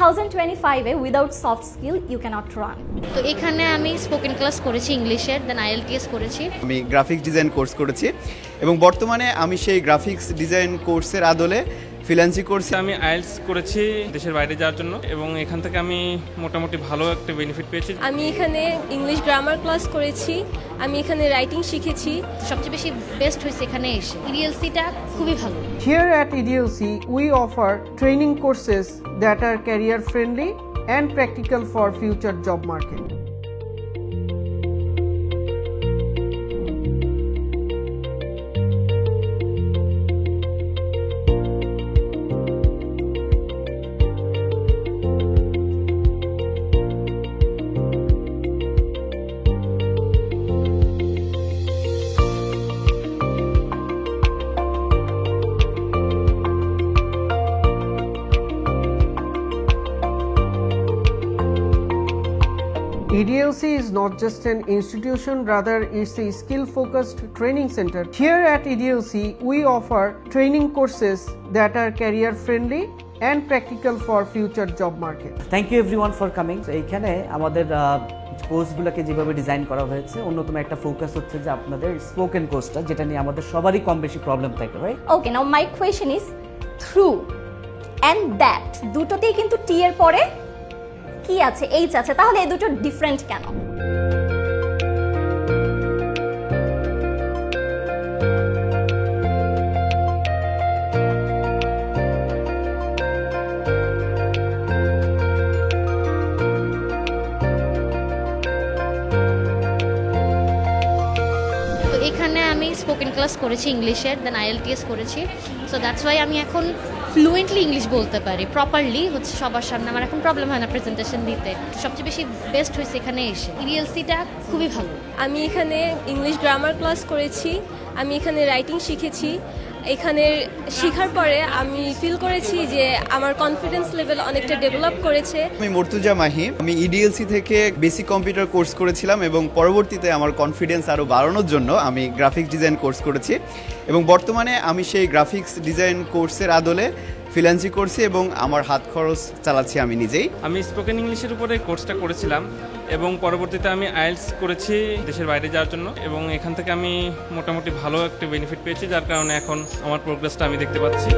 2025 A without soft skill you cannot run তো এখানে আমি স্পোকেন ক্লাস করেছি ইংলিশের দেন আইএলটিএস করেছি। আমি গ্রাফিক্স ডিজাইন কোর্স করেছি এবং বর্তমানে আমি সেই গ্রাফিক্স ডিজাইন কোর্সের আদলে ফ্রিল্যান্সিং করছি। আমি আইএলস করেছি দেশের বাইরে যাওয়ার জন্য এবং এখান থেকে আমি মোটামুটি ভালো একটা বেনিফিট পেয়েছি। আমি এখানে ইংলিশ গ্রামার ক্লাস করেছি আমি এখানে রাইটিং শিখেছি। সবচেয়ে বেশি বেস্ট হয়েছে এখানে এসে। ইডিএলসিটা খুবই ভালো। Here at EDLC, we offer training courses that are career friendly and practical for future job market. EDLC E is not just an institution, rather, it's a skill focused training center. Here at EDLC, we offer training courses that are career friendly and practical for future job market. Thank you everyone for coming এইখানে আমাদের কোর্সগুলোকে যেভাবে design করা হয়েছে অন্যতম একটা focus হচ্ছে যে আপনাদের স্পোকেন কোর্সটা যেটা নিয়ে আমাদের সবারই কম বেশি প্রবলেম থাকে right okay now my question is through and that দুটোতেই কিন্তু টি এর পরে কি আছে এইচ আছে তাহলে এই দুটো ডিফারেন্ট কেন? এখানে আমি স্পোকেন ক্লাস করেছি ইংলিশের দেন আইএলটিএস করেছি। সো দ্যাটস ওয়াই আমি এখন ফ্লুয়েন্টলি ইংলিশ বলতে পারি প্রপারলি হচ্ছে সবার সামনে। আমার এখন প্রবলেম হয় না প্রেজেন্টেশন দিতে। সবচেয়ে বেশি বেস্ট হয়েছে এখানে এসে। ইডিএলসিটা খুবই ভালো। আমি এখানে ইংলিশ গ্রামার ক্লাস করেছি, আমি এখানে রাইটিং শিখেছি এখানে শেখার পরে আমি ফিল করেছি যে আমার কনফিডেন্স লেভেল অনেকটা ডেভেলপ করেছে। আমি মর্তুজা মাহি। আমি ইডিএলসি থেকে বেসিক কম্পিউটার কোর্স করেছিলাম এবং পরবর্তীতে আমার কনফিডেন্স আরও বাড়ানোর জন্য আমি গ্রাফিক্স ডিজাইন কোর্স করেছি। এবং বর্তমানে আমি সেই গ্রাফিক্স ডিজাইন কোর্সের আদলে ফ্রিল্যান্সিং করছি এবং আমার হাত খরচ চালাচ্ছি আমি নিজেই। আমি স্পোকেন ইংলিশের উপরে কোর্সটা করেছিলাম এবং পরবর্তীতে আমি আইএলস করেছি দেশের বাইরে যাওয়ার জন্য এবং এখান থেকে আমি মোটামুটি ভালো একটা বেনিফিট পেয়েছি, যার কারণে এখন আমার প্রোগ্রেসটা আমি দেখতে পাচ্ছি।